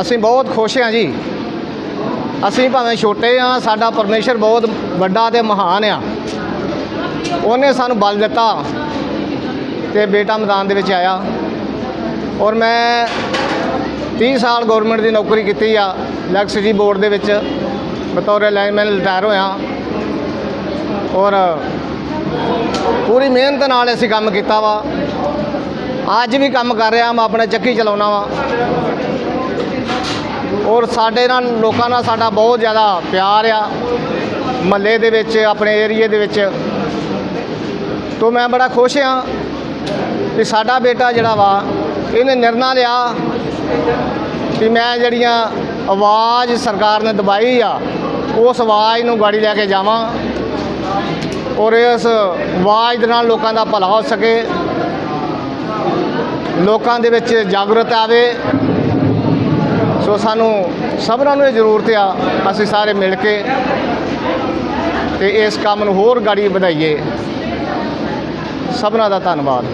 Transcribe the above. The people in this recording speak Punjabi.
ਅਸੀਂ ਬਹੁਤ ਖੁਸ਼ ਹਾਂ ਜੀ। ਅਸੀਂ ਭਾਵੇਂ ਛੋਟੇ ਆ ਸਾਡਾ ਪਰਮੇਸ਼ਰ ਬਹੁਤ ਵੱਡਾ ਤੇ ਮਹਾਨ ਆ। ਉਹਨੇ ਸਾਨੂੰ ਬਲ ਦਿੱਤਾ ਤੇ ਬੇਟਾ ਮੈਦਾਨ ਦੇ ਵਿੱਚ ਆਇਆ। ਔਰ ਮੈਂ 30 ਸਾਲ ਗਵਰਨਮੈਂਟ ਦੀ ਨੌਕਰੀ ਕੀਤੀ ਆ ਇਲੈਕਟ੍ਰਿਸਿਟੀ ਬੋਰਡ ਦੇ ਵਿੱਚ। ਬਤੌਰ ਲਾਈਨਮੈਨ ਰਿਟਾਇਰ ਹੋਇਆ। ਔਰ ਪੂਰੀ ਮਿਹਨਤ ਨਾਲ ਅਸੀਂ ਕੰਮ ਕੀਤਾ ਵਾ। ਅੱਜ ਵੀ ਕੰਮ ਕਰ ਰਿਹਾ, ਮੈਂ ਆਪਣੇ ਚੱਕੀ ਚਲਾਉਣਾ ਵਾ। ਔਰ ਸਾਡੇ ਨਾਲ ਲੋਕਾਂ ਨਾਲ ਸਾਡਾ ਬਹੁਤ ਜ਼ਿਆਦਾ ਪਿਆਰ ਆ, ਮਹੱਲੇ ਦੇ ਵਿੱਚ, ਆਪਣੇ ਏਰੀਏ ਦੇ ਵਿੱਚ। ਤੋਂ ਮੈਂ ਬੜਾ ਖੁਸ਼ ਹਾਂ ਕਿ ਸਾਡਾ ਬੇਟਾ ਜਿਹੜਾ ਵਾ, ਇਹਨੇ ਨਿਰਣਾ ਲਿਆ ਕਿ ਮੈਂ ਜਿਹੜੀਆਂ ਆਵਾਜ਼ ਸਰਕਾਰ ਨੇ ਦਬਾਈ ਆ, ਉਸ ਆਵਾਜ਼ ਨੂੰ ਗਾੜੀ ਲੈ ਕੇ ਜਾਵਾਂ ਔਰ ਇਸ ਆਵਾਜ਼ ਦੇ ਨਾਲ ਲੋਕਾਂ ਦਾ ਭਲਾ ਹੋ ਸਕੇ। ਲੋਕਾਂ ਦੇ ਵਿੱਚ ਜਾਗਰੂਕਤ ਆਵੇ। ਸੋ ਸਾਨੂੰ ਸਭਨਾਂ ਨੂੰ ਇਹ ਜ਼ਰੂਰਤ ਆ, ਅਸੀਂ ਸਾਰੇ ਮਿਲ ਕੇ ਤੇ ਇਸ ਕੰਮ ਨੂੰ ਹੋਰ ਗਾੜੀ ਵਧਾਈਏ। ਸਭਨਾਂ ਦਾ ਧੰਨਵਾਦ।